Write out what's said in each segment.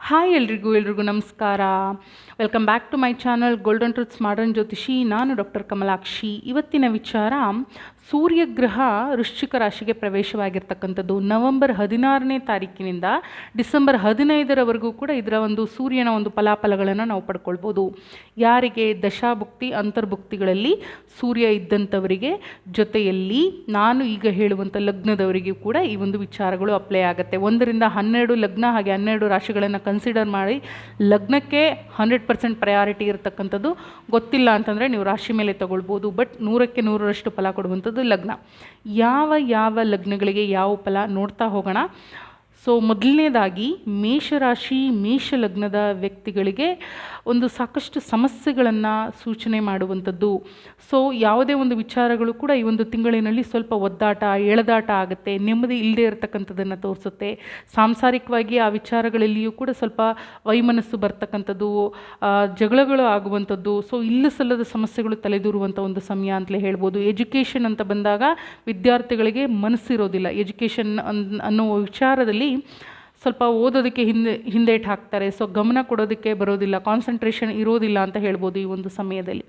Hi ಎಲ್ರಿಗೂ ಎಲ್ರಿಗೂ ನಮಸ್ಕಾರ. Welcome back to my channel golden truths modern ಜ್ಯೋತಿಷಿ ನಾನು ಡಾಕ್ಟರ್ ಕಮಲಾಕ್ಷಿ. ಇವತ್ತಿನ ವಿಚಾರ ಸೂರ್ಯಗ್ರಹ ವೃಶ್ಚಿಕ ರಾಶಿಗೆ ಪ್ರವೇಶವಾಗಿರ್ತಕ್ಕಂಥದ್ದು ನವೆಂಬರ್ ಹದಿನಾರನೇ ತಾರೀಕಿನಿಂದ ಡಿಸೆಂಬರ್ ಹದಿನೈದರವರೆಗೂ ಕೂಡ ಇದರ ಒಂದು ಸೂರ್ಯನ ಒಂದು ಫಲಾಫಲಗಳನ್ನು ನಾವು ಪಡ್ಕೊಳ್ಬೋದು. ಯಾರಿಗೆ ದಶಾಭುಕ್ತಿ, ಅಂತರ್ಭುಕ್ತಿಗಳಲ್ಲಿ ಸೂರ್ಯ ಇದ್ದಂಥವರಿಗೆ ಜೊತೆಯಲ್ಲಿ ನಾನು ಈಗ ಹೇಳುವಂಥ ಲಗ್ನದವರಿಗೂ ಕೂಡ ಈ ಒಂದು ವಿಚಾರಗಳು ಅಪ್ಲೈ ಆಗುತ್ತೆ. ಒಂದರಿಂದ ಹನ್ನೆರಡು ಲಗ್ನ ಹಾಗೆ ಹನ್ನೆರಡು ರಾಶಿಗಳನ್ನು ಕನ್ಸಿಡರ್ ಮಾಡಿ ಲಗ್ನಕ್ಕೆ ಹಂಡ್ರೆಡ್ ಪರ್ಸೆಂಟ್ ಪ್ರಯಾರಿಟಿ ಇರತಕ್ಕಂಥದ್ದು ಗೊತ್ತಿಲ್ಲ ಅಂತಂದರೆ ನೀವು ರಾಶಿ ಮೇಲೆ ತಗೊಳ್ಬೋದು. ಬಟ್ ನೂರಕ್ಕೆ ನೂರರಷ್ಟು ಫಲ ಕೊಡುವಂಥದ್ದು ಲಗ್ನ. ಯಾವ ಯಾವ ಲಗ್ನಗಳಿಗೆ ಯಾವ ಫಲ ನೋಡ್ತಾ ಹೋಗೋಣ? ಸೊ ಮೊದಲನೇದಾಗಿ ಮೇಷರಾಶಿ ಮೇಷ ಲಗ್ನದ ವ್ಯಕ್ತಿಗಳಿಗೆ ಒಂದು ಸಾಕಷ್ಟು ಸಮಸ್ಯೆಗಳನ್ನು ಸೂಚನೆ ಮಾಡುವಂಥದ್ದು. ಸೊ ಯಾವುದೇ ಒಂದು ವಿಚಾರಗಳು ಕೂಡ ಈ ಒಂದು ತಿಂಗಳಿನಲ್ಲಿ ಸ್ವಲ್ಪ ಒದ್ದಾಟ, ಎಳೆದಾಟ ಆಗುತ್ತೆ, ನೆಮ್ಮದಿ ಇಲ್ಲದೆ ಇರತಕ್ಕಂಥದ್ದನ್ನು ತೋರಿಸುತ್ತೆ. ಸಾಂಸಾರಿಕವಾಗಿ ಆ ವಿಚಾರಗಳಲ್ಲಿಯೂ ಕೂಡ ಸ್ವಲ್ಪ ವೈಮನಸ್ಸು ಬರ್ತಕ್ಕಂಥದ್ದು ಜಗಳಗಳು ಆಗುವಂಥದ್ದು. ಸೊ ಇಲ್ಲ ಸಲ್ಲದ ಸಮಸ್ಯೆಗಳು ತಲೆದೂರುವಂಥ ಒಂದು ಸಮಯ ಅಂತಲೇ ಹೇಳ್ಬೋದು. ಎಜುಕೇಷನ್ ಅಂತ ಬಂದಾಗ ವಿದ್ಯಾರ್ಥಿಗಳಿಗೆ ಮನಸ್ಸಿರೋದಿಲ್ಲ. ಎಜುಕೇಷನ್ ಅನ್, ಅನ್ನೋ ವಿಚಾರದಲ್ಲಿ ಸ್ವಲ್ಪ ಓದೋದಕ್ಕೆ ಹಿಂದೆ ಹಿಂದೇಟ್ ಹಾಕ್ತಾರೆ ಸೊ ಗಮನ ಕೊಡೋದಕ್ಕೆ ಬರೋದಿಲ್ಲ ಕಾನ್ಸಂಟ್ರೇಷನ್ ಇರೋದಿಲ್ಲ ಅಂತ ಹೇಳ್ಬೋದು ಈ ಒಂದು ಸಮಯದಲ್ಲಿ.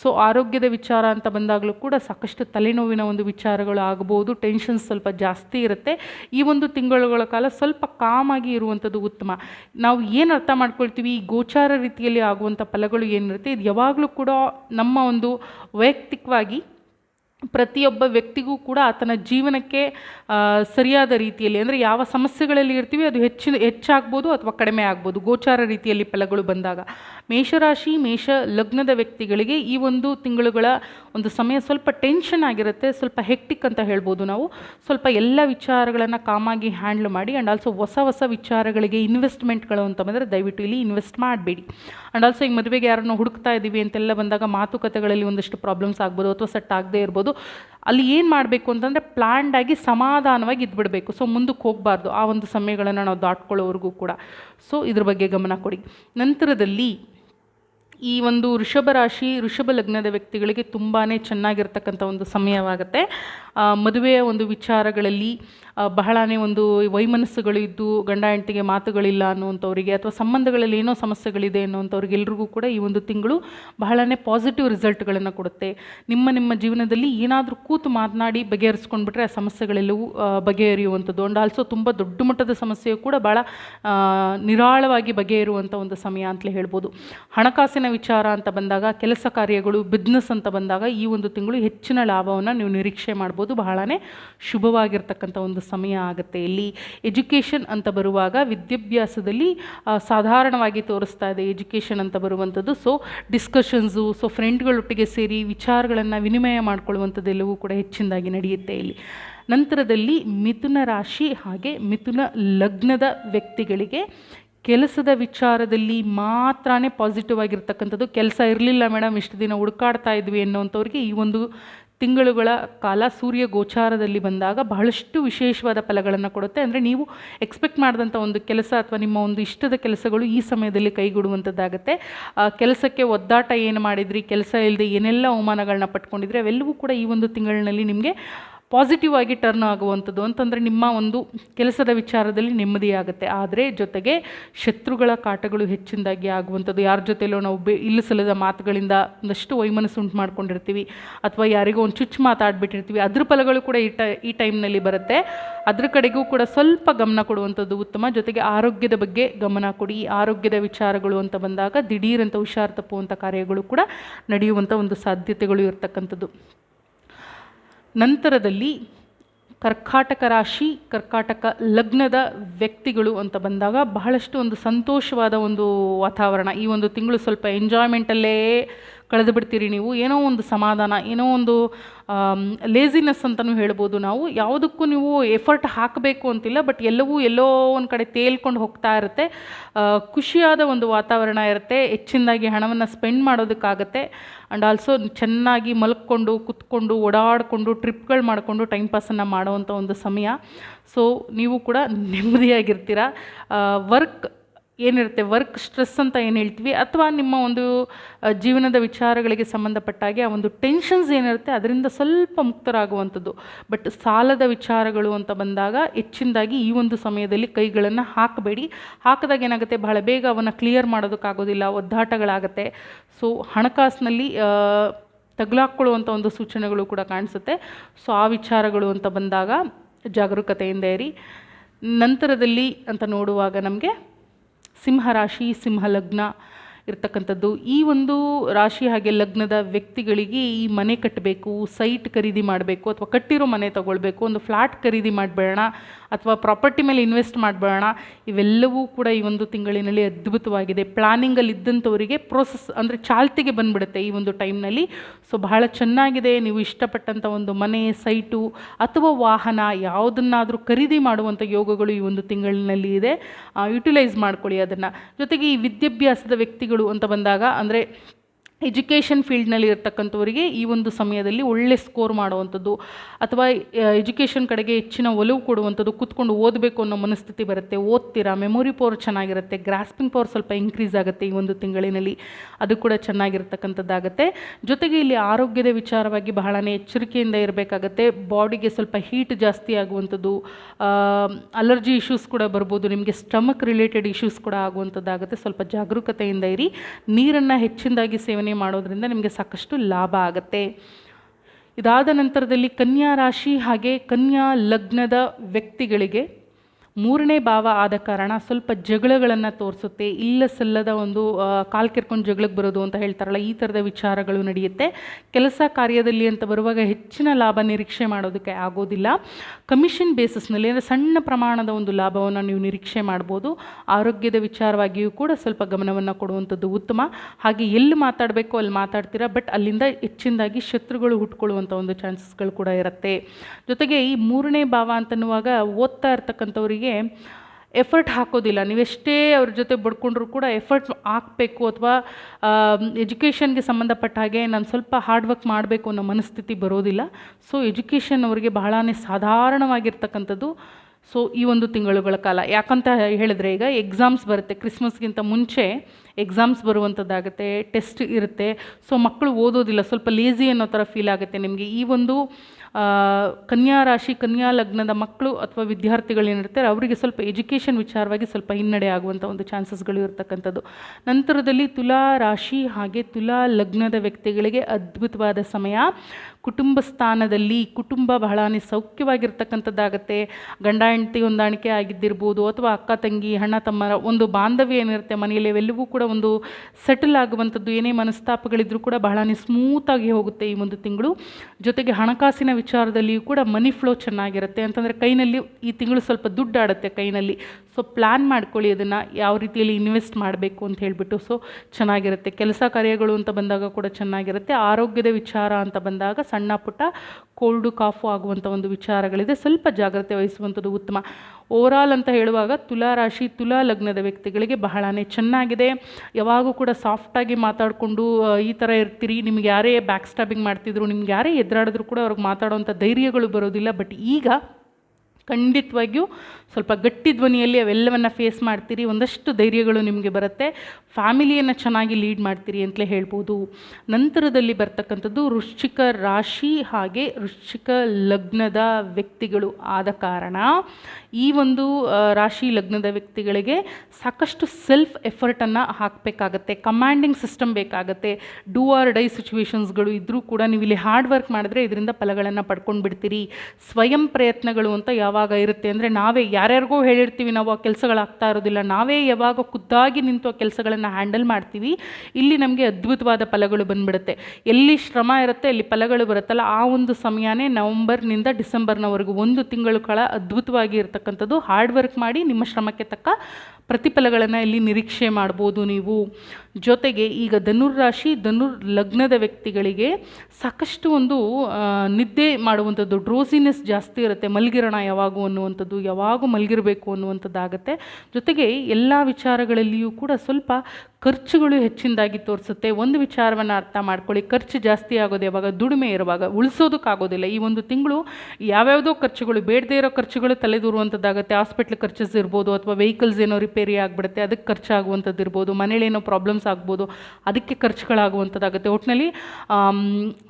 ಸೊ ಆರೋಗ್ಯದ ವಿಚಾರ ಅಂತ ಬಂದಾಗಲೂ ಕೂಡ ಸಾಕಷ್ಟು ತಲೆನೋವಿನ ಒಂದು ವಿಚಾರಗಳು ಆಗ್ಬೋದು ಟೆನ್ಷನ್ಸ್ ಸ್ವಲ್ಪ ಜಾಸ್ತಿ ಇರುತ್ತೆ. ಈ ಒಂದು ತಿಂಗಳುಗಳ ಕಾಲ ಸ್ವಲ್ಪ ಕಾಮಾಗಿ ಇರುವಂಥದ್ದು ಉತ್ತಮ. ನಾವು ಏನು ಅರ್ಥ ಮಾಡ್ಕೊಳ್ತೀವಿ? ಈ ಗೋಚಾರ ರೀತಿಯಲ್ಲಿ ಆಗುವಂಥ ಫಲಗಳು ಏನಿರುತ್ತೆ? ಇದು ಯಾವಾಗಲೂ ಕೂಡ ನಮ್ಮ ಒಂದು ವೈಯಕ್ತಿಕವಾಗಿ ಪ್ರತಿಯೊಬ್ಬ ವ್ಯಕ್ತಿಗೂ ಕೂಡ ಆತನ ಜೀವನಕ್ಕೆ ಸರಿಯಾದ ರೀತಿಯಲ್ಲಿ, ಅಂದರೆ ಯಾವ ಸಮಸ್ಯೆಗಳಲ್ಲಿ ಇರ್ತೀವಿ ಅದು ಹೆಚ್ಚಿನ, ಹೆಚ್ಚಾಗ್ಬೋದು ಅಥವಾ ಕಡಿಮೆ ಆಗ್ಬೋದು, ಗೋಚಾರ ರೀತಿಯಲ್ಲಿ ಫಲಗಳು ಬಂದಾಗ. ಮೇಷರಾಶಿ, ಮೇಷ ಲಗ್ನದ ವ್ಯಕ್ತಿಗಳಿಗೆ ಈ ಒಂದು ತಿಂಗಳುಗಳ ಒಂದು ಸಮಯ ಸ್ವಲ್ಪ ಟೆನ್ಷನ್ ಆಗಿರುತ್ತೆ, ಸ್ವಲ್ಪ ಹೆಕ್ಟಿಕ್ ಅಂತ ಹೇಳ್ಬೋದು ನಾವು. ಸ್ವಲ್ಪ ಎಲ್ಲ ವಿಚಾರಗಳನ್ನು ಕಾಮಾಗಿ ಹ್ಯಾಂಡ್ಲ್ ಮಾಡಿ ಆ್ಯಂಡ್ ಆಲ್ಸೋ ಹೊಸ ಹೊಸ ವಿಚಾರಗಳಿಗೆ ಇನ್ವೆಸ್ಟ್ಮೆಂಟ್ಗಳು ಅಂತ ಬಂದರೆ ದಯವಿಟ್ಟು ಇಲ್ಲಿ ಇನ್ವೆಸ್ಟ್ ಮಾಡಬೇಡಿ. ಆ್ಯಂಡ್ ಆಲ್ಸೋ ಈಗ ಮದುವೆಗೆ ಯಾರನ್ನು ಹುಡುಕ್ತಾ ಇದ್ದೀವಿ ಅಂತೆಲ್ಲ ಬಂದಾಗ ಮಾತುಕತೆಗಳಲ್ಲಿ ಒಂದಷ್ಟು ಪ್ರಾಬ್ಲಮ್ಸ್ ಆಗ್ಬೋದು ಅಥವಾ ಸೆಟ್ ಆಗದೇ ಇರ್ಬೋದು. ಅಲ್ಲಿ ಏನು ಮಾಡಬೇಕು ಅಂತಂದರೆ ಪ್ಲ್ಯಾಂಡಾಗಿ ಸಮಾಧಾನವಾಗಿ ಇದ್ಬಿಡಬೇಕು. ಸೊ ಮುಂದಕ್ಕೆ ಹೋಗಬಾರ್ದು ಆ ಒಂದು ಸಮಯಗಳನ್ನು ನಾವು ದಾಟ್ಕೊಳ್ಳೋವರೆಗೂ ಕೂಡ. ಸೊ ಇದ್ರ ಬಗ್ಗೆ ಗಮನ ಕೊಡಿ. ನಂತರದಲ್ಲಿ ಈ ಒಂದು ಋಷಭ ರಾಶಿ ಋಷಭ ಲಗ್ನದ ವ್ಯಕ್ತಿಗಳಿಗೆ ತುಂಬಾ ಚೆನ್ನಾಗಿರ್ತಕ್ಕಂಥ ಒಂದು ಸಮಯವಾಗುತ್ತೆ. ಮದುವೆಯ ಒಂದು ವಿಚಾರಗಳಲ್ಲಿ ಬಹಳನೇ ಒಂದು ವೈಮನಸ್ಸುಗಳು ಇದ್ದು ಗಂಡ ಹೆಂಡತಿಗೆ ಮಾತುಗಳಿಲ್ಲ ಅನ್ನುವಂಥವ್ರಿಗೆ ಅಥವಾ ಸಂಬಂಧಗಳಲ್ಲಿ ಏನೋ ಸಮಸ್ಯೆಗಳಿದೆ ಅನ್ನುವಂಥವ್ರಿಗೆ ಎಲ್ರಿಗೂ ಕೂಡ ಈ ಒಂದು ತಿಂಗಳು ಬಹಳನೇ ಪಾಸಿಟಿವ್ ರಿಸಲ್ಟ್ಗಳನ್ನು ಕೊಡುತ್ತೆ. ನಿಮ್ಮ ನಿಮ್ಮ ಜೀವನದಲ್ಲಿ ಏನಾದರೂ ಕೂತು ಮಾತನಾಡಿ ಬಗೆಹರಿಸ್ಕೊಂಡ್ಬಿಟ್ರೆ ಆ ಸಮಸ್ಯೆಗಳೆಲ್ಲವೂ ಬಗೆಹರಿಯುವಂಥದ್ದು. ಅಂಡ್ ಆಲ್ಸೋ ತುಂಬ ದೊಡ್ಡ ಮಟ್ಟದ ಸಮಸ್ಯೆಯು ಕೂಡ ಭಾಳ ನಿರಾಳವಾಗಿ ಬಗೆಹರುವಂಥ ಒಂದು ಸಮಯ ಅಂತಲೇ ಹೇಳ್ಬೋದು. ಹಣಕಾಸಿನ ವಿಚಾರ ಅಂತ ಬಂದಾಗ, ಕೆಲಸ ಕಾರ್ಯಗಳು ಬಿಸ್ನೆಸ್ ಅಂತ ಬಂದಾಗ ಈ ಒಂದು ತಿಂಗಳು ಹೆಚ್ಚಿನ ಲಾಭವನ್ನು ನೀವು ನಿರೀಕ್ಷೆ ಮಾಡ್ಬೋದು. ಬಹಳನೇ ಶುಭವಾಗಿರ್ತಕ್ಕಂಥ ಒಂದು ಸಮಯ ಆಗುತ್ತೆ. ಇಲ್ಲಿ ಎಜುಕೇಷನ್ ಅಂತ ಬರುವಾಗ ವಿದ್ಯಾಭ್ಯಾಸದಲ್ಲಿ ಸಾಧಾರಣವಾಗಿ ತೋರಿಸ್ತಾ ಇದೆ ಎಜುಕೇಷನ್ ಅಂತ ಬರುವಂಥದ್ದು. ಸೊ ಡಿಸ್ಕಷನ್ಸು ಸೊ ಫ್ರೆಂಡ್ಗಳೊಟ್ಟಿಗೆ ಸೇರಿ ವಿಚಾರಗಳನ್ನು ವಿನಿಮಯ ಮಾಡ್ಕೊಳ್ಳುವಂಥದ್ದೆಲ್ಲವೂ ಕೂಡ ಹೆಚ್ಚಿನದಾಗಿ ನಡೆಯುತ್ತೆ ಇಲ್ಲಿ. ನಂತರದಲ್ಲಿ ಮಿಥುನ ರಾಶಿ ಹಾಗೆ ಮಿಥುನ ಲಗ್ನದ ವ್ಯಕ್ತಿಗಳಿಗೆ ಕೆಲಸದ ವಿಚಾರದಲ್ಲಿ ಮಾತ್ರನೇ ಪಾಸಿಟಿವ್ ಆಗಿರ್ತಕ್ಕಂಥದ್ದು. ಕೆಲಸ ಇರಲಿಲ್ಲ ಮೇಡಮ್, ಇಷ್ಟು ದಿನ ಹುಡುಕಾಡ್ತಾ ಇದ್ವಿ ಅನ್ನೋವಂಥವ್ರಿಗೆ ಈ ಒಂದು ತಿಂಗಳುಗಳ ಕಾಲ ಸೂರ್ಯ ಗೋಚಾರದಲ್ಲಿ ಬಂದಾಗ ಬಹಳಷ್ಟು ವಿಶೇಷವಾದ ಫಲಗಳನ್ನು ಕೊಡುತ್ತೆ. ಅಂದರೆ ನೀವು ಎಕ್ಸ್ಪೆಕ್ಟ್ ಮಾಡಿದಂಥ ಒಂದು ಕೆಲಸ ಅಥವಾ ನಿಮ್ಮ ಒಂದು ಇಷ್ಟದ ಕೆಲಸಗಳು ಈ ಸಮಯದಲ್ಲಿ ಕೈಗೂಡುವಂಥದ್ದಾಗುತ್ತೆ ಕೆಲಸಕ್ಕೆ ಒದ್ದಾಟ ಏನು ಮಾಡಿದ್ರಿ, ಕೆಲಸ ಇಲ್ಲದೆ ಏನೆಲ್ಲ ಅವಮಾನಗಳನ್ನ ಪಟ್ಕೊಂಡಿದ್ರಿ, ಅವೆಲ್ಲವೂ ಕೂಡ ಈ ಒಂದು ತಿಂಗಳಿನಲ್ಲಿ ನಿಮಗೆ ಪಾಸಿಟಿವ್ ಆಗಿ ಟರ್ನ್ ಆಗುವಂಥದ್ದು ಅಂತಂದರೆ ನಿಮ್ಮ ಒಂದು ಕೆಲಸದ ವಿಚಾರದಲ್ಲಿ ನೆಮ್ಮದಿ ಆಗುತ್ತೆ ಆದರೆ ಜೊತೆಗೆ ಶತ್ರುಗಳ ಕಾಟಗಳು ಹೆಚ್ಚಿನದಾಗಿ ಆಗುವಂಥದ್ದು. ಯಾರ ಜೊತೆಲೋ ನಾವು ಬೆ ಇಲ್ಲಿಸಲದ ಮಾತುಗಳಿಂದ ಒಂದಷ್ಟು ವೈಮನಸ್ಸು ಉಂಟು ಮಾಡ್ಕೊಂಡಿರ್ತೀವಿ. ಅಥವಾ ಯಾರಿಗೋ ಒಂದು ಚುಚ್ಚು ಮಾತಾಡ್ಬಿಟ್ಟಿರ್ತೀವಿ ಅದ್ರ ಫಲಗಳು ಕೂಡ ಈ ಟ ಈ ಟೈಮ್ನಲ್ಲಿ ಬರುತ್ತೆ. ಅದ್ರ ಕಡೆಗೂ ಕೂಡ ಸ್ವಲ್ಪ ಗಮನ ಕೊಡುವಂಥದ್ದು ಉತ್ತಮ. ಜೊತೆಗೆ ಆರೋಗ್ಯದ ಬಗ್ಗೆ ಗಮನ ಕೊಡಿ. ಆರೋಗ್ಯದ ವಿಚಾರಗಳು ಅಂತ ಬಂದಾಗ ದಿಢೀರಂಥ ಹುಷಾರು ತಪ್ಪುವಂಥ ಕಾರ್ಯಗಳು ಕೂಡ ನಡೆಯುವಂಥ ಒಂದು ಸಾಧ್ಯತೆಗಳು ಇರ್ತಕ್ಕಂಥದ್ದು. ನಂತರದಲ್ಲಿ ಕರ್ಕಾಟಕ ರಾಶಿ, ಕರ್ಕಾಟಕ ಲಗ್ನದ ವ್ಯಕ್ತಿಗಳು ಅಂತ ಬಂದಾಗ ಬಹಳಷ್ಟು ಒಂದು ಸಂತೋಷವಾದ ಒಂದು ವಾತಾವರಣ. ಈ ಒಂದು ತಿಂಗಳು ಸ್ವಲ್ಪ ಎಂಜಾಯ್ಮೆಂಟಲ್ಲೇ ಕಳೆದು ಬಿಡ್ತೀರಿ ನೀವು. ಏನೋ ಒಂದು ಸಮಾಧಾನ, ಏನೋ ಒಂದು ಲೇಸಿನೆಸ್ ಅಂತಲೂ ಹೇಳ್ಬೋದು ನಾವು. ಯಾವುದಕ್ಕೂ ನೀವು ಎಫರ್ಟ್ ಹಾಕಬೇಕು ಅಂತಿಲ್ಲ ಬಟ್ ಎಲ್ಲವೂ ಎಲ್ಲೋ ಒಂದು ಕಡೆ ತೇಲ್ಕೊಂಡು ಹೋಗ್ತಾ ಇರುತ್ತೆ. ಖುಷಿಯಾದ ಒಂದು ವಾತಾವರಣ ಇರುತ್ತೆ. ಹೆಚ್ಚಿನದಾಗಿ ಹಣವನ್ನು ಸ್ಪೆಂಡ್ ಮಾಡೋದಕ್ಕಾಗತ್ತೆ. ಆ್ಯಂಡ್ ಆಲ್ಸೋ ಚೆನ್ನಾಗಿ ಮಲ್ಕೊಂಡು, ಕುತ್ಕೊಂಡು, ಓಡಾಡಿಕೊಂಡು ಟ್ರಿಪ್ಗಳು ಮಾಡಿಕೊಂಡು ಟೈಮ್ ಪಾಸನ್ನು ಮಾಡೋವಂಥ ಒಂದು ಸಮಯ. ಸೊ ನೀವು ಕೂಡ ನೆಮ್ಮದಿಯಾಗಿರ್ತೀರ. ವರ್ಕ್ ಏನಿರುತ್ತೆ ವರ್ಕ್ ಸ್ಟ್ರೆಸ್ ಅಂತ ಏನು ಹೇಳ್ತೀವಿ, ಅಥವಾ ನಿಮ್ಮ ಒಂದು ಜೀವನದ ವಿಚಾರಗಳಿಗೆ ಸಂಬಂಧಪಟ್ಟಾಗೆ ಆ ಒಂದು ಟೆನ್ಷನ್ಸ್ ಏನಿರುತ್ತೆ, ಅದರಿಂದ ಸ್ವಲ್ಪ ಮುಕ್ತರಾಗುವಂಥದ್ದು. ಬಟ್ ಸಾಲದ ವಿಚಾರಗಳು ಅಂತ ಬಂದಾಗ, ಹೆಚ್ಚಿನದಾಗಿ ಈ ಒಂದು ಸಮಯದಲ್ಲಿ ಕೈಗಳನ್ನು ಹಾಕಬೇಡಿ. ಹಾಕಿದಾಗ ಏನಾಗುತ್ತೆ, ಬಹಳ ಬೇಗ ಅವನ್ನು ಕ್ಲಿಯರ್ ಮಾಡೋದಕ್ಕಾಗೋದಿಲ್ಲ, ಒದ್ದಾಟಗಳಾಗುತ್ತೆ. ಸೊ ಹಣಕಾಸಿನಲ್ಲಿ ತಗಲಾಕ್ಕೊಳ್ಳುವಂಥ ಒಂದು ಸೂಚನೆಗಳು ಕೂಡ ಕಾಣಿಸುತ್ತೆ. ಸೊ ಆ ವಿಚಾರಗಳು ಅಂತ ಬಂದಾಗ ಜಾಗರೂಕತೆಯಿಂದ ಇರಿ. ನಂತರದಲ್ಲಿ ಅಂತ ನೋಡುವಾಗ ನಮಗೆ ಸಿಂಹರಾಶಿ ಸಿಂಹ ಲಗ್ನ ಇರ್ತಕ್ಕಂಥದ್ದು. ಈ ಒಂದು ರಾಶಿ ಹಾಗೆ ಲಗ್ನದ ವ್ಯಕ್ತಿಗಳಿಗೆ ಈ ಮನೆ ಕಟ್ಟಬೇಕು ಸೈಟ್ ಖರೀದಿ ಮಾಡಬೇಕು ಅಥವಾ ಕಟ್ಟಿರೋ ಮನೆ ತಗೊಳ್ಬೇಕು, ಒಂದು ಫ್ಲ್ಯಾಟ್ ಖರೀದಿ ಮಾಡಬೇಡ ಅಥವಾ ಪ್ರಾಪರ್ಟಿ ಮೇಲೆ ಇನ್ವೆಸ್ಟ್ ಮಾಡಬೇಡ ಇವೆಲ್ಲವೂ ಕೂಡ ಈ ಒಂದು ತಿಂಗಳಿನಲ್ಲಿ ಅದ್ಭುತವಾಗಿದೆ. ಪ್ಲಾನಿಂಗಲ್ಲಿ ಇದ್ದಂಥವರಿಗೆ ಪ್ರೋಸೆಸ್ ಅಂದರೆ ಚಾಲ್ತಿಗೆ ಬಂದ್ಬಿಡುತ್ತೆ ಈ ಒಂದು ಟೈಮ್ನಲ್ಲಿ ಸೊ ಬಹಳ ಚೆನ್ನಾಗಿದೆ. ನೀವು ಇಷ್ಟಪಟ್ಟಂಥ ಒಂದು ಮನೆ, ಸೈಟು ಅಥವಾ ವಾಹನ ಯಾವುದನ್ನಾದರೂ ಖರೀದಿ ಮಾಡುವಂಥ ಯೋಗಗಳು ಈ ಒಂದು ತಿಂಗಳಿನಲ್ಲಿ ಇದೆ. ಯುಟಿಲೈಸ್ ಮಾಡ್ಕೊಳ್ಳಿ ಅದನ್ನು. ಜೊತೆಗೆ ಈ ವಿದ್ಯಾಭ್ಯಾಸದ ವ್ಯಕ್ತಿಗಳು ಅಂತ ಬಂದಾಗ ಅಂದರೆ ಎಜುಕೇಷನ್ ಫೀಲ್ಡ್ನಲ್ಲಿ ಇರ್ತಕ್ಕಂಥವರಿಗೆ ಈ ಒಂದು ಸಮಯದಲ್ಲಿ ಒಳ್ಳೆ ಸ್ಕೋರ್ ಮಾಡುವಂಥದ್ದು ಅಥವಾ ಎಜುಕೇಷನ್ ಕಡೆಗೆ ಹೆಚ್ಚಿನ ಒಲವು ಕೊಡುವಂಥದ್ದು ಕೂತ್ಕೊಂಡು ಓದಬೇಕು ಅನ್ನೋ ಮನಸ್ಥಿತಿ ಬರುತ್ತೆ. ಓದ್ತೀರಾ? ಮೆಮೊರಿ ಪವರ್ ಚೆನ್ನಾಗಿರುತ್ತೆ. ಗ್ರಾಸ್ಪಿಂಗ್ ಪವರ್ ಸ್ವಲ್ಪ ಇನ್ಕ್ರೀಸ್ ಆಗುತ್ತೆ ಈ ಒಂದು ತಿಂಗಳಿನಲ್ಲಿ. ಅದು ಕೂಡ ಚೆನ್ನಾಗಿರ್ತಕ್ಕಂಥದ್ದಾಗುತ್ತೆ. ಜೊತೆಗೆ ಇಲ್ಲಿ ಆರೋಗ್ಯದ ವಿಚಾರವಾಗಿ ಬಹಳನೇ ಎಚ್ಚರಿಕೆಯಿಂದ ಇರಬೇಕಾಗತ್ತೆ. ಬಾಡಿಗೆ ಸ್ವಲ್ಪ ಹೀಟ್ ಜಾಸ್ತಿ ಆಗುವಂಥದ್ದು ಅಲರ್ಜಿ ಇಶ್ಯೂಸ್ ಕೂಡ ಬರ್ಬೋದು. ನಿಮಗೆ ಸ್ಟಮಕ್ ರಿಲೇಟೆಡ್ ಇಶ್ಯೂಸ್ ಕೂಡ ಆಗುವಂಥದ್ದಾಗುತ್ತೆ. ಸ್ವಲ್ಪ ಜಾಗರೂಕತೆಯಿಂದ ಇರಿ. ನೀರನ್ನು ಹೆಚ್ಚಿನದಾಗಿ ಸೇವನೆ ಮಾಡೋದ್ರಿಂದ ನಿಮಗೆ ಸಾಕಷ್ಟು ಲಾಭ ಆಗುತ್ತೆ. ಇದಾದ ನಂತರದಲ್ಲಿ ಕನ್ಯಾ ರಾಶಿ ಹಾಗೆ ಕನ್ಯಾ ಲಗ್ನದ ವ್ಯಕ್ತಿಗಳಿಗೆ ಮೂರನೇ ಭಾವ ಆದ ಕಾರಣ ಸ್ವಲ್ಪ ಜಗಳಗಳನ್ನು ತೋರಿಸುತ್ತೆ, ಇಲ್ಲ ಸಲ್ಲದ ಒಂದು ಕಾಲು ಕೆರ್ಕೊಂಡು ಜಗಳಕ್ಕೆ ಬರೋದು ಅಂತ ಹೇಳ್ತಾರಲ್ಲ, ಈ ಥರದ ವಿಚಾರಗಳು ನಡೆಯುತ್ತೆ. ಕೆಲಸ ಕಾರ್ಯದಲ್ಲಿ ಅಂತ ಬರುವಾಗ ಹೆಚ್ಚಿನ ಲಾಭ ನಿರೀಕ್ಷೆ ಮಾಡೋದಕ್ಕೆ ಆಗೋದಿಲ್ಲ. ಕಮಿಷನ್ ಬೇಸಿಸ್ನಲ್ಲಿ ಅಂದರೆ ಸಣ್ಣ ಪ್ರಮಾಣದ ಒಂದು ಲಾಭವನ್ನು ನೀವು ನಿರೀಕ್ಷೆ ಮಾಡ್ಬೋದು. ಆರೋಗ್ಯದ ವಿಚಾರವಾಗಿಯೂ ಕೂಡ ಸ್ವಲ್ಪ ಗಮನವನ್ನು ಕೊಡುವಂಥದ್ದು ಉತ್ತಮ. ಹಾಗೆ ಎಲ್ಲಿ ಮಾತಾಡಬೇಕು ಅಲ್ಲಿ ಮಾತಾಡ್ತೀರಾ, ಬಟ್ ಅಲ್ಲಿಂದ ಹೆಚ್ಚಿನದಾಗಿ ಶತ್ರುಗಳು ಹುಟ್ಕೊಳ್ಳುವಂಥ ಒಂದು ಚಾನ್ಸಸ್ಗಳು ಕೂಡ ಇರುತ್ತೆ. ಜೊತೆಗೆ ಈ ಮೂರನೇ ಭಾವ ಅಂತನ್ನುವಾಗ ಓದ್ತಾ ಇರ್ತಕ್ಕಂಥವರಿಗೆ ಎಫರ್ಟ್ ಹಾಕೋದಿಲ್ಲ. ನೀವೆಷ್ಟೇ ಅವ್ರ ಜೊತೆ ಬಡ್ಕೊಂಡ್ರೂ ಕೂಡ ಎಫರ್ಟ್ ಹಾಕಬೇಕು ಅಥವಾ ಎಜುಕೇಷನ್ಗೆ ಸಂಬಂಧಪಟ್ಟ ಹಾಗೆ ನಾನು ಸ್ವಲ್ಪ ಹಾರ್ಡ್ ವರ್ಕ್ ಮಾಡಬೇಕು ಅನ್ನೋ ಮನಸ್ಥಿತಿ ಬರೋದಿಲ್ಲ. ಸೊ ಎಜುಕೇಷನ್ ಅವರಿಗೆ ಬಹಳನೇ ಸಾಧಾರಣವಾಗಿರ್ತಕ್ಕಂಥದ್ದು. ಸೊ ಈ ಒಂದು ತಿಂಗಳುಗಳ ಕಾಲ. ಯಾಕಂತ ಹೇಳಿದ್ರೆ ಈಗ ಎಕ್ಸಾಮ್ಸ್ ಬರುತ್ತೆ. ಕ್ರಿಸ್ಮಸ್ಗಿಂತ ಮುಂಚೆ ಎಕ್ಸಾಮ್ಸ್ ಬರುವಂಥದ್ದಾಗುತ್ತೆ ಟೆಸ್ಟ್ ಇರುತ್ತೆ. ಸೊ ಮಕ್ಕಳು ಓದೋದಿಲ್ಲ. ಸ್ವಲ್ಪ ಲೇಝಿ ಅನ್ನೋ ಥರ ಫೀಲ್ ಆಗುತ್ತೆ ನಿಮಗೆ. ಈ ಒಂದು ಕನ್ಯಾ ರಾಶಿ, ಕನ್ಯಾ ಲಗ್ನದ ಮಕ್ಕಳು ಅಥವಾ ವಿದ್ಯಾರ್ಥಿಗಳು ಏನಿರ್ತಾರೆ, ಅವರಿಗೆ ಸ್ವಲ್ಪ ಎಜುಕೇಷನ್ ವಿಚಾರವಾಗಿ ಸ್ವಲ್ಪ ಹಿನ್ನಡೆ ಆಗುವಂಥ ಒಂದು ಚಾನ್ಸಸ್ಗಳು ಇರತಕ್ಕಂಥದ್ದು. ನಂತರದಲ್ಲಿ ತುಲಾ ರಾಶಿ ಹಾಗೆ ತುಲಾ ಲಗ್ನದ ವ್ಯಕ್ತಿಗಳಿಗೆ ಅದ್ಭುತವಾದ ಸಮಯ. ಕುಟುಂಬ ಸ್ಥಾನದಲ್ಲಿ ಕುಟುಂಬ ಬಹಳನೇ ಸೌಖ್ಯವಾಗಿರ್ತಕ್ಕಂಥದ್ದಾಗತ್ತೆ. ಗಂಡ, ಹೆಂಡತಿ ಹೊಂದಾಣಿಕೆ ಆಗಿದ್ದಿರ್ಬೋದು ಅಥವಾ ಅಕ್ಕ, ತಂಗಿ, ಅಣ್ಣ, ತಮ್ಮರ ಒಂದು ಬಾಂಧವ್ಯ ಏನಿರುತ್ತೆ, ಮನೆಯಲ್ಲಿ ಅವೆಲ್ಲವೂ ಕೂಡ ಒಂದು ಸೆಟಲ್ ಆಗುವಂಥದ್ದು ಏನೇ ಮನಸ್ತಾಪಗಳಿದ್ರೂ ಕೂಡ ಬಹಳನೇ ಸ್ಮೂತಾಗಿ ಹೋಗುತ್ತೆ ಈ ಒಂದು ತಿಂಗಳು. ಜೊತೆಗೆ ಹಣಕಾಸಿನ ವಿಚಾರದಲ್ಲಿಯೂ ಕೂಡ ಮನಿ ಫ್ಲೋ ಚೆನ್ನಾಗಿರುತ್ತೆ. ಅಂತಂದರೆ ಕೈನಲ್ಲಿ ಈ ತಿಂಗಳು ಸ್ವಲ್ಪ ದುಡ್ಡು ಆಡುತ್ತೆ ಕೈನಲ್ಲಿ. ಸೊ ಪ್ಲ್ಯಾನ್ ಮಾಡ್ಕೊಳ್ಳಿ ಅದನ್ನು ಯಾವ ರೀತಿಯಲ್ಲಿ ಇನ್ವೆಸ್ಟ್ ಮಾಡಬೇಕು ಅಂತ ಹೇಳಿಬಿಟ್ಟು. ಸೊ ಚೆನ್ನಾಗಿರುತ್ತೆ. ಕೆಲಸ ಕಾರ್ಯಗಳು ಅಂತ ಬಂದಾಗ ಕೂಡ ಚೆನ್ನಾಗಿರುತ್ತೆ. ಆರೋಗ್ಯದ ವಿಚಾರ ಅಂತ ಬಂದಾಗ ಸಣ್ಣ ಪುಟ್ಟ ಕೋಲ್ಡು ಕಾಫು ಆಗುವಂಥ ಒಂದು ವಿಚಾರಗಳಿದೆ. ಸ್ವಲ್ಪ ಜಾಗ್ರತೆ ವಹಿಸುವಂಥದ್ದು ಉತ್ತಮ. ಓವರಾಲ್ ಅಂತ ಹೇಳುವಾಗ ತುಲಾ ರಾಶಿ ತುಲಾ ಲಗ್ನದ ವ್ಯಕ್ತಿಗಳಿಗೆ ಬಹಳನೇ ಚೆನ್ನಾಗಿದೆ. ಯಾವಾಗೂ ಕೂಡ ಸಾಫ್ಟಾಗಿ ಮಾತಾಡಿಕೊಂಡು ಈ ಥರ ಇರ್ತೀರಿ, ನಿಮ್ಗೆ ಯಾರೇ ಬ್ಯಾಕ್ ಸ್ಟಾಬಿಂಗ್ ಮಾಡ್ತಿದ್ರು, ನಿಮ್ಗೆ ಯಾರೇ ಎದುರಾಡಿದ್ರು ಕೂಡ ಅವ್ರಿಗೆ ಮಾತಾಡೋವಂಥ ಧೈರ್ಯಗಳು ಬರೋದಿಲ್ಲ. ಬಟ್ ಈಗ ಖಂಡಿತವಾಗಿಯೂ ಸ್ವಲ್ಪ ಗಟ್ಟಿ ಧ್ವನಿಯಲ್ಲಿ ಅವೆಲ್ಲವನ್ನು ಫೇಸ್ ಮಾಡ್ತೀರಿ, ಒಂದಷ್ಟು ಧೈರ್ಯಗಳು ನಿಮಗೆ ಬರುತ್ತೆ. ಫ್ಯಾಮಿಲಿಯನ್ನು ಚೆನ್ನಾಗಿ ಲೀಡ್ ಮಾಡ್ತೀರಿ ಅಂತಲೇ ಹೇಳ್ಬೋದು. ನಂತರದಲ್ಲಿ ಬರ್ತಕ್ಕಂಥದ್ದು ವೃಶ್ಚಿಕ ರಾಶಿ ಹಾಗೆ ವೃಶ್ಚಿಕ ಲಗ್ನದ ವ್ಯಕ್ತಿಗಳು ಆದ ಕಾರಣ ಈ ಒಂದು ರಾಶಿ ಲಗ್ನದ ವ್ಯಕ್ತಿಗಳಿಗೆ ಸಾಕಷ್ಟು ಸೆಲ್ಫ್ ಎಫರ್ಟನ್ನು ಹಾಕಬೇಕಾಗತ್ತೆ. ಕಮಾಂಡಿಂಗ್ ಸಿಸ್ಟಮ್ ಬೇಕಾಗತ್ತೆ. ಡೂ ಆರ್ ಡೈ ಸಿಚುವೇಶನ್ಸ್ಗಳು ಇದ್ದರೂ ಕೂಡ ನೀವು ಇಲ್ಲಿ ಹಾರ್ಡ್ ವರ್ಕ್ ಮಾಡಿದ್ರೆ ಇದರಿಂದ ಫಲಗಳನ್ನು ಪಡ್ಕೊಂಡು ಬಿಡ್ತೀರಿ ಸ್ವಯಂ ಪ್ರಯತ್ನಗಳು ಅಂತ ಯಾವಾಗ ಇರುತ್ತೆ ಅಂದರೆ ನಾವೇ ಯಾರ್ಯಾರಿಗೋ ಹೇಳಿರ್ತೀವಿ ನಾವು ಆ ಕೆಲಸಗಳಾಗ್ತಾ ಇರೋದಿಲ್ಲ. ನಾವೇ ಯಾವಾಗ ಖುದ್ದಾಗಿ ನಿಂತು ಆ ಕೆಲಸಗಳನ್ನು ಹ್ಯಾಂಡಲ್ ಮಾಡ್ತೀವಿ, ಇಲ್ಲಿ ನಮಗೆ ಅದ್ಭುತವಾದ ಫಲಗಳು ಬಂದ್ಬಿಡುತ್ತೆ. ಎಲ್ಲಿ ಶ್ರಮ ಇರುತ್ತೆ, ಅಲ್ಲಿ ಫಲಗಳು ಬರುತ್ತಲ್ಲ, ಆ ಒಂದು ಸಮಯನೇ ನವಂಬರ್ನಿಂದ ಡಿಸೆಂಬರ್ನವರೆಗೂ, ಒಂದು ತಿಂಗಳು ಕಾಲ ಅದ್ಭುತವಾಗಿ ಇರತಕ್ಕಂಥದ್ದು. ಹಾರ್ಡ್ ವರ್ಕ್ ಮಾಡಿ ನಿಮ್ಮ ಶ್ರಮಕ್ಕೆ ತಕ್ಕ ಪ್ರತಿಫಲಗಳನ್ನು ಇಲ್ಲಿ ನಿರೀಕ್ಷೆ ಮಾಡ್ಬೋದು ನೀವು. ಜೊತೆಗೆ ಈಗ ಧನುರ್ರಾಶಿ ಧನುರ್ ಲಗ್ನದ ವ್ಯಕ್ತಿಗಳಿಗೆ ಸಾಕಷ್ಟು ಒಂದು ನಿದ್ದೆ ಮಾಡುವಂಥದ್ದು, ಡ್ರೋಸಿನೆಸ್ ಜಾಸ್ತಿ ಇರುತ್ತೆ. ಮಲಗಿರೋಣ ಯಾವಾಗೂ ಅನ್ನುವಂಥದ್ದು, ಯಾವಾಗೂ ಮಲಗಿರಬೇಕು ಅನ್ನುವಂಥದ್ದಾಗತ್ತೆ. ಜೊತೆಗೆ ಎಲ್ಲ ವಿಚಾರಗಳಲ್ಲಿಯೂ ಕೂಡ ಸ್ವಲ್ಪ ಖರ್ಚುಗಳು ಹೆಚ್ಚಿನದಾಗಿ ತೋರಿಸುತ್ತೆ. ಒಂದು ವಿಚಾರವನ್ನು ಅರ್ಥ ಮಾಡ್ಕೊಳ್ಳಿ. ಖರ್ಚು ಜಾಸ್ತಿ ಆಗೋದು ಯಾವಾಗ? ದುಡಿಮೆ ಇರುವಾಗ. ಉಳಿಸೋದಕ್ಕಾಗೋದಿಲ್ಲ. ಈ ಒಂದು ತಿಂಗಳು ಯಾವ್ಯಾವುದೋ ಖರ್ಚುಗಳು, ಬೇಡದೇ ಇರೋ ಖರ್ಚುಗಳು ತಲೆದೂರುವಂಥದ್ದಾಗುತ್ತೆ. ಹಾಸ್ಪಿಟ್ಲ್ ಖರ್ಚಸ್ ಇರ್ಬೋದು ಅಥವಾ ವೆಹಿಕಲ್ಸ್ ಏನೋ ರಿಪೇರಿ ಆಗಿಬಿಡುತ್ತೆ. ಅದಕ್ಕೆ ಖರ್ಚಾಗುವಂಥದ್ದು ಇರ್ಬೋದು. ಮನೇಲಿ ಏನೋ ಪ್ರಾಬ್ಲಮ್ಸ್ ಆಗ್ಬೋದು. ಅದಕ್ಕೆ ಖರ್ಚುಗಳಾಗುವಂಥದ್ದಾಗುತ್ತೆ. ಒಟ್ಟಿನಲ್ಲಿ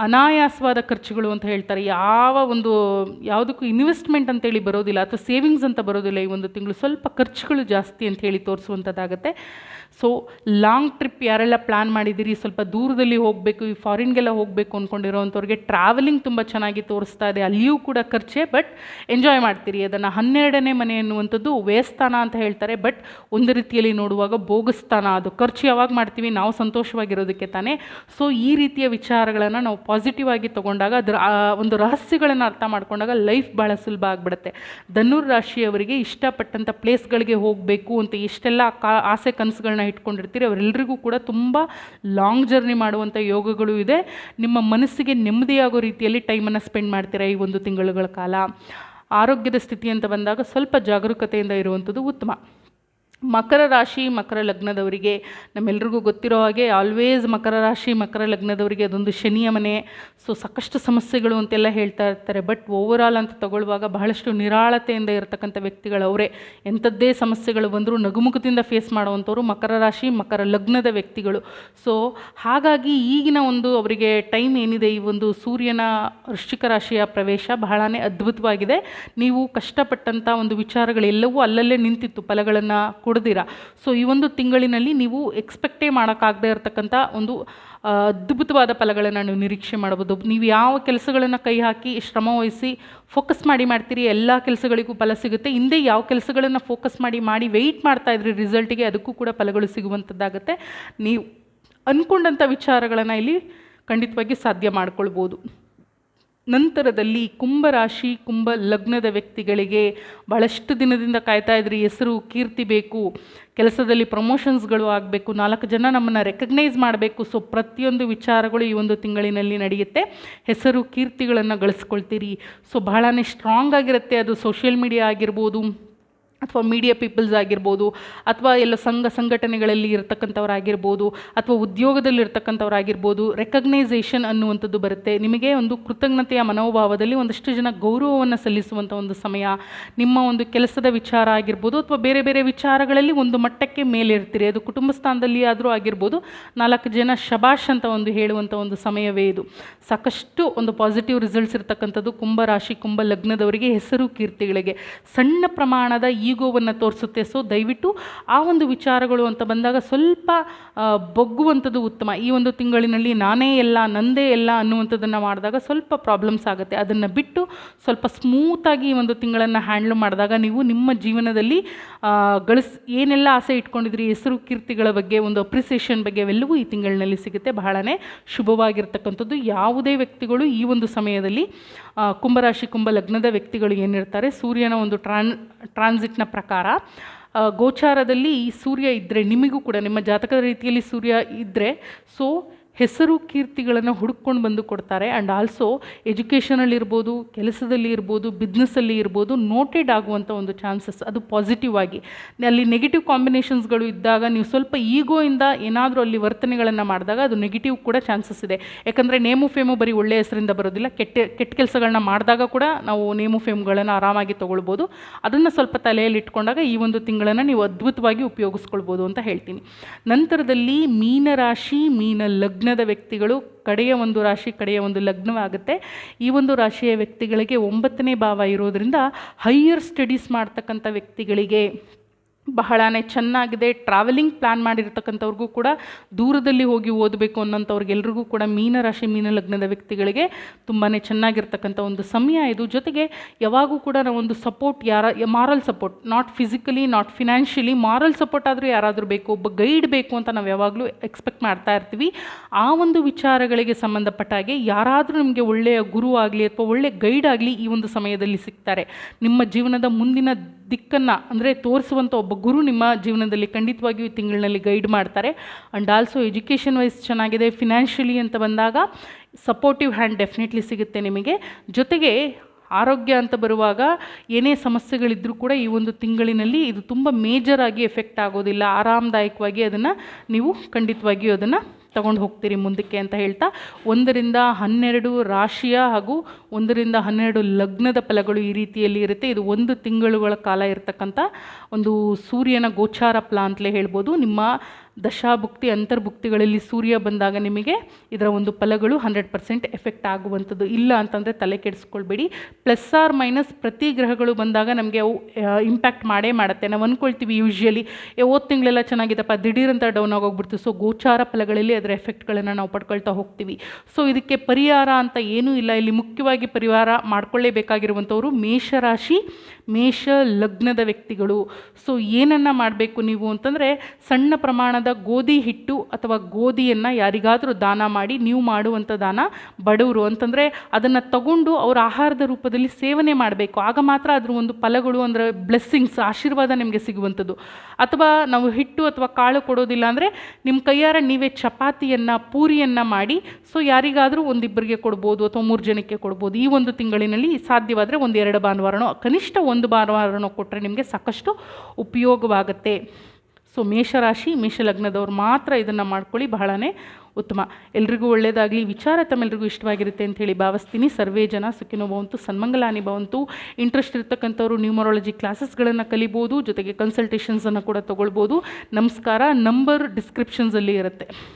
ಅನಾಯಾಸವಾದ ಖರ್ಚುಗಳು ಅಂತ ಹೇಳ್ತಾರೆ. ಯಾವ ಒಂದು, ಯಾವುದಕ್ಕೂ ಇನ್ವೆಸ್ಟ್ಮೆಂಟ್ ಅಂತೇಳಿ ಬರೋದಿಲ್ಲ ಅಥವಾ ಸೇವಿಂಗ್ಸ್ ಅಂತ ಬರೋದಿಲ್ಲ ಈ ಒಂದು ತಿಂಗಳು. ಸ್ವಲ್ಪ ಖರ್ಚುಗಳು ಜಾಸ್ತಿ ಅಂತ ಹೇಳಿ ತೋರಿಸುವಂಥದ್ದಾಗುತ್ತೆ. ಸೊ ಲಾಂಗ್ ಟ್ರಿಪ್ ಯಾರೆಲ್ಲ ಪ್ಲ್ಯಾನ್ ಮಾಡಿದ್ದೀರಿ? ಸ್ವಲ್ಪ ದೂರದಲ್ಲಿ ಹೋಗಬೇಕು, ಈ ಫಾರಿನ್ಗೆಲ್ಲ ಹೋಗಬೇಕು ಅಂದ್ಕೊಂಡಿರೋವಂಥವ್ರಿಗೆ ಟ್ರಾವೆಲಿಂಗ್ ತುಂಬ ಚೆನ್ನಾಗಿ ತೋರಿಸ್ತಾ ಇದೆ. ಅಲ್ಲಿಯೂ ಕೂಡ ಖರ್ಚೆ ಬಟ್ ಎಂಜಾಯ್ ಮಾಡ್ತೀರಿ. ಅದನ್ನು ಹನ್ನೆರಡನೇ ಮನೆ ಅನ್ನುವಂಥದ್ದು ವ್ಯಯಸ್ಥಾನ ಅಂತ ಹೇಳ್ತಾರೆ. ಬಟ್ ಒಂದು ರೀತಿಯಲ್ಲಿ ನೋಡುವಾಗ ಬೋಗಸ್ತಾನ ಅದು ಖರ್ಚು ಯಾವಾಗ ಮಾಡ್ತೀವಿ? ನಾವು ಸಂತೋಷವಾಗಿರೋದಕ್ಕೆ ತಾನೇ. ಸೊ ಈ ರೀತಿಯ ವಿಚಾರಗಳನ್ನು ನಾವು ಪಾಸಿಟಿವ್ ಆಗಿ ತೊಗೊಂಡಾಗ ಅದರ ಒಂದು ರಹಸ್ಯಗಳನ್ನು ಅರ್ಥ ಮಾಡ್ಕೊಂಡಾಗ ಲೈಫ್ ಭಾಳ ಸುಲಭ ಆಗಿಬಿಡುತ್ತೆ. ಧನುರ್ ರಾಶಿಯವರಿಗೆ ಇಷ್ಟಪಟ್ಟಂಥ ಪ್ಲೇಸ್ಗಳಿಗೆ ಹೋಗಬೇಕು ಅಂತ ಇಷ್ಟೆಲ್ಲ ಕಾ, ಆಸೆ ಕನಸುಗಳನ್ನ ಇಟ್ಕೊಂಡಿರ್ತೀರಿ ಅವರೆಲ್ಲರಿಗೂ ಕೂಡ ತುಂಬ ಲಾಂಗ್ ಜರ್ನಿ ಮಾಡುವಂಥ ಯೋಗಗಳು ಇದೆ. ನಿಮ್ಮ ಮನಸ್ಸಿಗೆ ನೆಮ್ಮದಿಯಾಗೋ ರೀತಿಯಲ್ಲಿ ಟೈಮನ್ನು ಸ್ಪೆಂಡ್ ಮಾಡ್ತೀರಾ ಈ ಒಂದು ತಿಂಗಳುಗಳ ಕಾಲ? ಆರೋಗ್ಯದ ಸ್ಥಿತಿ ಅಂತ ಬಂದಾಗ ಸ್ವಲ್ಪ ಜಾಗರೂಕತೆಯಿಂದ ಇರುವಂಥದ್ದು ಉತ್ತಮ. ಮಕರ ರಾಶಿ, ಮಕರ ಲಗ್ನದವರಿಗೆ ನಮ್ಮೆಲ್ರಿಗೂ ಗೊತ್ತಿರೋ ಹಾಗೆ ಆಲ್ವೇಸ್ ಮಕರ ರಾಶಿ, ಮಕರ ಲಗ್ನದವರಿಗೆ ಅದೊಂದು ಶನಿಯ ಮನೆ. ಸೊ ಸಾಕಷ್ಟು ಸಮಸ್ಯೆಗಳು ಅಂತೆಲ್ಲ ಹೇಳ್ತಾ ಇರ್ತಾರೆ. ಬಟ್ ಓವರಾಲ್ ಅಂತ ತಗೊಳ್ಳುವಾಗ ಬಹಳಷ್ಟು ನಿರಾಳತೆಯಿಂದ ಇರತಕ್ಕಂಥ ವ್ಯಕ್ತಿಗಳು ಅವರೇ. ಎಂಥದ್ದೇ ಸಮಸ್ಯೆಗಳು ಬಂದರೂ ನಗುಮುಖದಿಂದ ಫೇಸ್ ಮಾಡುವಂಥವ್ರು ಮಕರ ರಾಶಿ, ಮಕರ ಲಗ್ನದ ವ್ಯಕ್ತಿಗಳು. ಸೊ ಹಾಗಾಗಿ ಈಗಿನ ಒಂದು ಅವರಿಗೆ ಟೈಮ್ ಏನಿದೆ? ಈ ಒಂದು ಸೂರ್ಯನ ವೃಶ್ಚಿಕ ರಾಶಿಯ ಪ್ರವೇಶ ಬಹಳನೇ ಅದ್ಭುತವಾಗಿದೆ. ನೀವು ಕಷ್ಟಪಟ್ಟಂಥ ಒಂದು ವಿಚಾರಗಳೆಲ್ಲವೂ ಅಲ್ಲಲ್ಲೇ ನಿಂತಿತ್ತು. ಫಲಗಳನ್ನು ಕೊಡ್ದಿರ. ಸೊ ಈ ಒಂದು ತಿಂಗಳಿನಲ್ಲಿ ನೀವು ಎಕ್ಸ್ಪೆಕ್ಟೇ ಮಾಡೋಕ್ಕಾಗದೇ ಇರತಕ್ಕಂಥ ಒಂದು ಅದ್ಭುತವಾದ ಫಲಗಳನ್ನು ನೀವು ನಿರೀಕ್ಷೆ ಮಾಡ್ಬೋದು. ನೀವು ಯಾವ ಕೆಲಸಗಳನ್ನು ಕೈ ಹಾಕಿ ಶ್ರಮ ವಹಿಸಿ ಫೋಕಸ್ ಮಾಡಿ ಮಾಡ್ತೀರಿ, ಎಲ್ಲ ಕೆಲಸಗಳಿಗೂ ಫಲ ಸಿಗುತ್ತೆ. ಹಿಂದೆ ಯಾವ ಕೆಲಸಗಳನ್ನು ಫೋಕಸ್ ಮಾಡಿ ಮಾಡಿ ವೆಯ್ಟ್ ಮಾಡ್ತಾ ಇದ್ರಿ ರಿಸಲ್ಟಿಗೆ ಅದಕ್ಕೂ ಕೂಡ ಫಲಗಳು ಸಿಗುವಂಥದ್ದಾಗುತ್ತೆ ನೀವು ಅಂದ್ಕೊಂಡಂಥ ವಿಚಾರಗಳನ್ನು ಇಲ್ಲಿ ಖಂಡಿತವಾಗಿ ಸಾಧ್ಯ ಮಾಡ್ಕೊಳ್ಬೋದು. ನಂತರದಲ್ಲಿ ಕುಂಭರಾಶಿ, ಕುಂಭ ಲಗ್ನದ ವ್ಯಕ್ತಿಗಳಿಗೆ ಭಾಳಷ್ಟು ದಿನದಿಂದ ಕಾಯ್ತಾ ಇದ್ರಿ, ಹೆಸರು, ಕೀರ್ತಿ ಬೇಕು, ಕೆಲಸದಲ್ಲಿ ಪ್ರಮೋಷನ್ಸ್ಗಳು ಆಗಬೇಕು, ನಾಲ್ಕು ಜನ ನಮ್ಮನ್ನು ರೆಕಗ್ನೈಸ್ ಮಾಡಬೇಕು. ಸೊ ಪ್ರತಿಯೊಂದು ವಿಚಾರಗಳು ಈ ಒಂದು ತಿಂಗಳಿನಲ್ಲಿ ನಡೆಯುತ್ತೆ. ಹೆಸರು, ಕೀರ್ತಿಗಳನ್ನು ಗಳಿಸ್ಕೊಳ್ತೀರಿ. ಸೊ ಬಹಳನೇ ಸ್ಟ್ರಾಂಗ್ ಆಗಿರುತ್ತೆ ಅದು ಸೋಷಿಯಲ್ ಮೀಡಿಯಾ ಆಗಿರ್ಬೋದು. ಅಥವಾ ಮೀಡಿಯಾ ಪೀಪಲ್ಸ್ ಆಗಿರ್ಬೋದು, ಅಥವಾ ಎಲ್ಲ ಸಂಘ ಸಂಘಟನೆಗಳಲ್ಲಿ ಇರತಕ್ಕಂಥವರಾಗಿರ್ಬೋದು, ಅಥವಾ ಉದ್ಯೋಗದಲ್ಲಿ ಇರ್ತಕ್ಕಂಥವ್ರಾಗಿರ್ಬೋದು ರೆಕಗ್ನೈಸೇಷನ್ ಅನ್ನುವಂಥದ್ದು ಬರುತ್ತೆ. ನಿಮಗೆ ಒಂದು ಕೃತಜ್ಞತೆಯ ಮನೋಭಾವದಲ್ಲಿ ಒಂದಷ್ಟು ಜನ ಗೌರವವನ್ನು ಸಲ್ಲಿಸುವಂಥ ಒಂದು ಸಮಯ, ನಿಮ್ಮ ಒಂದು ಕೆಲಸದ ವಿಚಾರ ಆಗಿರ್ಬೋದು, ಅಥವಾ ಬೇರೆ ಬೇರೆ ವಿಚಾರಗಳಲ್ಲಿ ಒಂದು ಮಟ್ಟಕ್ಕೆ ಮೇಲಿರ್ತೀರಿ ಅದು ಕುಟುಂಬ ಸ್ಥಾನದಲ್ಲಿ ಆದರೂ ಆಗಿರ್ಬೋದು, ನಾಲ್ಕು ಜನ ಶಬಾಷ್ ಅಂತ ಒಂದು ಹೇಳುವಂಥ ಒಂದು ಸಮಯವೇ ಇದು. ಸಾಕಷ್ಟು ಒಂದು ಪಾಸಿಟಿವ್ ರಿಸಲ್ಟ್ಸ್ ಇರ್ತಕ್ಕಂಥದ್ದು, ಕುಂಭ ರಾಶಿ, ಕುಂಭ ಲಗ್ನದವರಿಗೆ ಹೆಸರು, ಕೀರ್ತಿಗಳಿಗೆ. ಸಣ್ಣ ಪ್ರಮಾಣದ ಈಗೋವನ್ನು ತೋರಿಸುತ್ತೆ. ಸೊ ದಯವಿಟ್ಟು ಆ ಒಂದು ವಿಚಾರಗಳು ಅಂತ ಬಂದಾಗ ಸ್ವಲ್ಪ ಬೊಗ್ಗುವಂಥದ್ದು ಉತ್ತಮ. ಈ ಒಂದು ತಿಂಗಳಿನಲ್ಲಿ ನಾನೇ ಎಲ್ಲ, ನಂದೇ ಎಲ್ಲ ಅನ್ನುವಂಥದ್ದನ್ನು ಮಾಡಿದಾಗ ಸ್ವಲ್ಪ ಪ್ರಾಬ್ಲಮ್ಸ್ ಆಗುತ್ತೆ. ಅದನ್ನು ಬಿಟ್ಟು ಸ್ವಲ್ಪ ಸ್ಮೂತಾಗಿ ಈ ಒಂದು ತಿಂಗಳನ್ನು ಹ್ಯಾಂಡ್ಲ್ ಮಾಡಿದಾಗ ನೀವು ನಿಮ್ಮ ಜೀವನದಲ್ಲಿ ಗಳಿಸ್, ಏನೆಲ್ಲ ಆಸೆ ಇಟ್ಕೊಂಡಿದ್ರಿ, ಹೆಸರು, ಕೀರ್ತಿಗಳ ಬಗ್ಗೆ, ಒಂದು ಅಪ್ರಿಸಿಯೇಷನ್ ಬಗ್ಗೆ ಅವೆಲ್ಲವೂ ಈ ತಿಂಗಳಿನಲ್ಲಿ ಸಿಗುತ್ತೆ. ಬಹಳನೇ ಶುಭವಾಗಿರ್ತಕ್ಕಂಥದ್ದು. ಯಾವುದೇ ವ್ಯಕ್ತಿಗಳು ಈ ಒಂದು ಸಮಯದಲ್ಲಿ ಕುಂಭರಾಶಿ ಕುಂಭ ಲಗ್ನದ ವ್ಯಕ್ತಿಗಳು ಏನಿರ್ತಾರೆ, ಸೂರ್ಯನ ಒಂದು ಟ್ರಾನ್ ಟ್ರಾನ್ಸಿಟ್ನ ಪ್ರಕಾರ ಗೋಚಾರದಲ್ಲಿ ಸೂರ್ಯ ಇದ್ದರೆ ನಿಮಗೂ ಕೂಡ ನಿಮ್ಮ ಜಾತಕದ ರೀತಿಯಲ್ಲಿ ಸೂರ್ಯ ಇದ್ದರೆ ಸೊ ಹೆಸರು ಕೀರ್ತಿಗಳನ್ನು ಹುಡುಕೊಂಡು ಬಂದು ಕೊಡ್ತಾರೆ. ಆ್ಯಂಡ್ ಆಲ್ಸೋ ಎಜುಕೇಷನಲ್ಲಿ ಇರ್ಬೋದು, ಕೆಲಸದಲ್ಲಿ ಇರ್ಬೋದು ಬಿಸ್ನೆಸ್ಸಲ್ಲಿ ಇರ್ಬೋದು ನೋಟೆಡ್ ಆಗುವಂಥ ಒಂದು ಚಾನ್ಸಸ್ ಅದು ಪಾಸಿಟಿವ್ ಆಗಿ. ಅಲ್ಲಿ ನೆಗೆಟಿವ್ ಕಾಂಬಿನೇಷನ್ಸ್ಗಳು ಇದ್ದಾಗ, ನೀವು ಸ್ವಲ್ಪ ಈಗೋಯಿಂದ ಏನಾದರೂ ಅಲ್ಲಿ ವರ್ತನೆಗಳನ್ನು ಮಾಡಿದಾಗ ಅದು ನೆಗೆಟಿವ್ ಕೂಡ ಚಾನ್ಸಸ್ ಇದೆ. ಯಾಕಂದರೆ ನೇಮು ಫೇಮು ಬರೀ ಒಳ್ಳೆಯ ಹೆಸರಿಂದ ಬರೋದಿಲ್ಲ. ಕೆಟ್ಟ ಕೆಟ್ಟ ಕೆಲಸಗಳನ್ನ ಮಾಡಿದಾಗ ಕೂಡ ನಾವು ನೇಮು ಫೇಮ್ಗಳನ್ನು ಆರಾಮಾಗಿ ತೊಗೊಳ್ಬೋದು. ಅದನ್ನು ಸ್ವಲ್ಪ ತಲೆಯಲ್ಲಿ ಇಟ್ಕೊಂಡಾಗ ಈ ಒಂದು ತಿಂಗಳನ್ನು ನೀವು ಅದ್ಭುತವಾಗಿ ಉಪಯೋಗಿಸ್ಕೊಳ್ಬೋದು ಅಂತ ಹೇಳ್ತೀನಿ. ನಂತರದಲ್ಲಿ ಮೀನರಾಶಿ, ಮೀನ ಲಗ್ನದ ವ್ಯಕ್ತಿಗಳು ಕಡೆಯ ಒಂದು ರಾಶಿ, ಕಡೆಯ ಒಂದು ಲಗ್ನವಾಗುತ್ತೆ. ಈ ಒಂದು ರಾಶಿಯ ವ್ಯಕ್ತಿಗಳಿಗೆ ಒಂಬತ್ತನೇ ಭಾವ ಇರೋದ್ರಿಂದ ಹೈಯರ್ ಸ್ಟಡೀಸ್ ಮಾಡ್ತಕ್ಕಂಥ ವ್ಯಕ್ತಿಗಳಿಗೆ ಬಹಳನೇ ಚೆನ್ನಾಗಿದೆ. ಟ್ರಾವೆಲಿಂಗ್ ಪ್ಲ್ಯಾನ್ ಮಾಡಿರ್ತಕ್ಕಂಥವ್ರಿಗೂ ಕೂಡ ದೂರದಲ್ಲಿ ಹೋಗಿ ಓದಬೇಕು ಅನ್ನೋಂಥವ್ರಿಗೆಲ್ರಿಗೂ ಕೂಡ ಮೀನರಾಶಿ, ಮೀನ ಲಗ್ನದ ವ್ಯಕ್ತಿಗಳಿಗೆ ತುಂಬಾ ಚೆನ್ನಾಗಿರ್ತಕ್ಕಂಥ ಒಂದು ಸಮಯ ಇದು. ಜೊತೆಗೆ ಯಾವಾಗೂ ಕೂಡ ನಾವೊಂದು ಸಪೋರ್ಟ್ ಯಾರ moral support not physically not financially moral support ಆದರೂ ಯಾರಾದರೂ ಬೇಕು, ಒಬ್ಬ ಗೈಡ್ ಬೇಕು ಅಂತ ನಾವು ಯಾವಾಗಲೂ ಎಕ್ಸ್ಪೆಕ್ಟ್ ಮಾಡ್ತಾ ಇರ್ತೀವಿ. ಆ ಒಂದು ವಿಚಾರಗಳಿಗೆ ಸಂಬಂಧಪಟ್ಟ ಹಾಗೆ ಯಾರಾದರೂ ನಿಮಗೆ ಒಳ್ಳೆಯ ಗುರು ಆಗಲಿ ಅಥವಾ ಒಳ್ಳೆಯ ಗೈಡ್ ಆಗಲಿ ಈ ಒಂದು ಸಮಯದಲ್ಲಿ ಸಿಗ್ತಾರೆ. ನಿಮ್ಮ ಜೀವನದ ಮುಂದಿನ ದಿಕ್ಕನ್ನು ಅಂದರೆ ತೋರಿಸುವಂಥ ಒಬ್ಬ ಗುರು ನಿಮ್ಮ ಜೀವನದಲ್ಲಿ ಖಂಡಿತವಾಗಿಯೂ ಈ ತಿಂಗಳಿನಲ್ಲಿ ಗೈಡ್ ಮಾಡ್ತಾರೆ. ಆ್ಯಂಡ್ ಆಲ್ಸೋ ಎಜುಕೇಷನ್ ವೈಸ್ ಚೆನ್ನಾಗಿದೆ ಫಿನಾನ್ಷಿಯಲಿ ಅಂತ ಬಂದಾಗ ಸಪೋರ್ಟಿವ್ ಹ್ಯಾಂಡ್ ಡೆಫಿನೆಟ್ಲಿ ಸಿಗುತ್ತೆ ನಿಮಗೆ. ಜೊತೆಗೆ ಆರೋಗ್ಯ ಅಂತ ಬರುವಾಗ ಏನೇ ಸಮಸ್ಯೆಗಳಿದ್ದರೂ ಕೂಡ ಈ ಒಂದು ತಿಂಗಳಿನಲ್ಲಿ ಇದು ತುಂಬ ಮೇಜರಾಗಿ ಎಫೆಕ್ಟ್ ಆಗೋದಿಲ್ಲ. ಆರಾಮದಾಯಕವಾಗಿ ಅದನ್ನು ನೀವು ಖಂಡಿತವಾಗಿಯೂ ಅದನ್ನು ತಗೊಂಡು ಹೋಗ್ತೀರಿ ಮುಂದಕ್ಕೆ ಅಂತ ಹೇಳ್ತಾ, ಒಂದರಿಂದ ಹನ್ನೆರಡು ರಾಶಿಯ ಹಾಗೂ ಒಂದರಿಂದ ಹನ್ನೆರಡು ಲಗ್ನದ ಫಲಗಳು ಈ ರೀತಿಯಲ್ಲಿ ಇರುತ್ತೆ. ಇದು ಒಂದು ತಿಂಗಳುಗಳ ಕಾಲ ಇರತಕ್ಕಂಥ ಒಂದು ಸೂರ್ಯನ ಗೋಚಾರ ಫಲ ಅಂತಲೇ ಹೇಳ್ಬೋದು. ನಿಮ್ಮ ದಶಾಭುಕ್ತಿ, ಅಂತರ್ಭುಕ್ತಿಗಳಲ್ಲಿ ಸೂರ್ಯ ಬಂದಾಗ ನಿಮಗೆ ಇದರ ಒಂದು ಫಲಗಳು ಹಂಡ್ರೆಡ್ ಪರ್ಸೆಂಟ್ ಎಫೆಕ್ಟ್ ಆಗುವಂಥದ್ದು. ಇಲ್ಲ ಅಂತಂದರೆ ತಲೆ ಕೆಡಿಸ್ಕೊಳ್ಬೇಡಿ. ಪ್ಲಸ್ ಆರ್ ಮೈನಸ್ ಪ್ರತಿ ಗ್ರಹಗಳು ಬಂದಾಗ ನಮಗೆ ಇಂಪ್ಯಾಕ್ಟ್ ಮಾಡೇ ಮಾಡುತ್ತೆ. ನಾವು ಅಂದ್ಕೊಳ್ತೀವಿ ಯೂಶ್ವಲಿ ಓದ್ ತಿಂಗಳೆಲ್ಲ ಚೆನ್ನಾಗಿದ್ದಪ್ಪ ದಿಢೀರಂತ ಡೌನ್ ಆಗೋಗ್ಬಿಡ್ತು. ಸೊ ಗೋಚಾರ ಫಲಗಳಲ್ಲಿ ಅದರ ಎಫೆಕ್ಟ್ಗಳನ್ನು ನಾವು ಪಡ್ಕೊಳ್ತಾ ಹೋಗ್ತೀವಿ. ಸೊ ಇದಕ್ಕೆ ಪರಿಹಾರ ಅಂತ ಏನೂ ಇಲ್ಲ. ಇಲ್ಲಿ ಮುಖ್ಯವಾಗಿ ಪರಿಹಾರ ಮಾಡ್ಕೊಳ್ಳೇಬೇಕಾಗಿರುವಂಥವ್ರು ಮೇಷರಾಶಿ, ಮೇಷ ಲಗ್ನದ ವ್ಯಕ್ತಿಗಳು. ಸೊ ಏನನ್ನು ಮಾಡಬೇಕು ನೀವು ಅಂತಂದರೆ ಸಣ್ಣ ಪ್ರಮಾಣದ ಗೋಧಿ ಹಿಟ್ಟು ಅಥವಾ ಗೋಧಿಯನ್ನು ಯಾರಿಗಾದರೂ ದಾನ ಮಾಡಿ ನೀವು ಮಾಡುವಂಥ ದಾನ ಬಡವರು ಅಂತಂದರೆ ಅದನ್ನು ತಗೊಂಡು ಅವರ ಆಹಾರದ ರೂಪದಲ್ಲಿ ಸೇವನೆ ಮಾಡಬೇಕು. ಆಗ ಮಾತ್ರ ಅದರ ಒಂದು ಫಲಗಳು ಅಂದರೆ ಬ್ಲೆಸ್ಸಿಂಗ್ಸ್ ಆಶೀರ್ವಾದ ನಿಮಗೆ ಸಿಗುವಂಥದ್ದು. ಅಥವಾ ನಾವು ಹಿಟ್ಟು ಅಥವಾ ಕಾಳು ಕೊಡೋದಿಲ್ಲ ಅಂದರೆ ನಿಮ್ಮ ಕೈಯಾರ ನೀವೇ ಚಪಾತಿಯನ್ನು, ಪೂರಿಯನ್ನು ಮಾಡಿ ಸೊ ಯಾರಿಗಾದರೂ ಒಂದಿಬ್ಬರಿಗೆ ಕೊಡ್ಬೋದು ಅಥವಾ ಮೂರು ಜನಕ್ಕೆ ಕೊಡ್ಬೋದು. ಈ ಒಂದು ತಿಂಗಳಿನಲ್ಲಿ ಸಾಧ್ಯವಾದರೆ ಒಂದು ಎರಡು ಭಾನುವಾರನೋ, ಕನಿಷ್ಠ ಒಂದು ಭಾನುವಾರನೋ ಕೊಟ್ಟರೆ ನಿಮಗೆ ಸಾಕಷ್ಟು ಉಪಯೋಗವಾಗುತ್ತೆ. ಸೊ ಮೇಷರಾಶಿ, ಮೇಷಲಗ್ನದವ್ರು ಮಾತ್ರ ಇದನ್ನು ಮಾಡ್ಕೊಳ್ಳಿ, ಬಹಳನೇ ಉತ್ತಮ. ಎಲ್ರಿಗೂ ಒಳ್ಳೆಯದಾಗಲಿ ವಿಚಾರ ತಮ್ಮೆಲ್ರಿಗೂ ಇಷ್ಟವಾಗಿರುತ್ತೆ ಅಂತ ಹೇಳಿ ಭಾವಿಸ್ತೀನಿ. ಸರ್ವೇ ಜನ ಸುಖಿನೋ ಭವಂತು, ಸನ್ಮಂಗಲಾನಿ ಭವಂತು. ಇಂಟ್ರೆಸ್ಟ್ ಇರ್ತಕ್ಕಂಥವ್ರು ನ್ಯೂಮರಾಲಜಿ ಕ್ಲಾಸಸ್ಗಳನ್ನು ಕಲಿಬೋದು, ಜೊತೆಗೆ ಕನ್ಸಲ್ಟೇಷನ್ಸನ್ನು ಕೂಡ ತೊಗೊಳ್ಬೋದು. ನಮಸ್ಕಾರ. ನಂಬರ್ ಡಿಸ್ಕ್ರಿಪ್ಷನ್ಸಲ್ಲಿ ಇರುತ್ತೆ.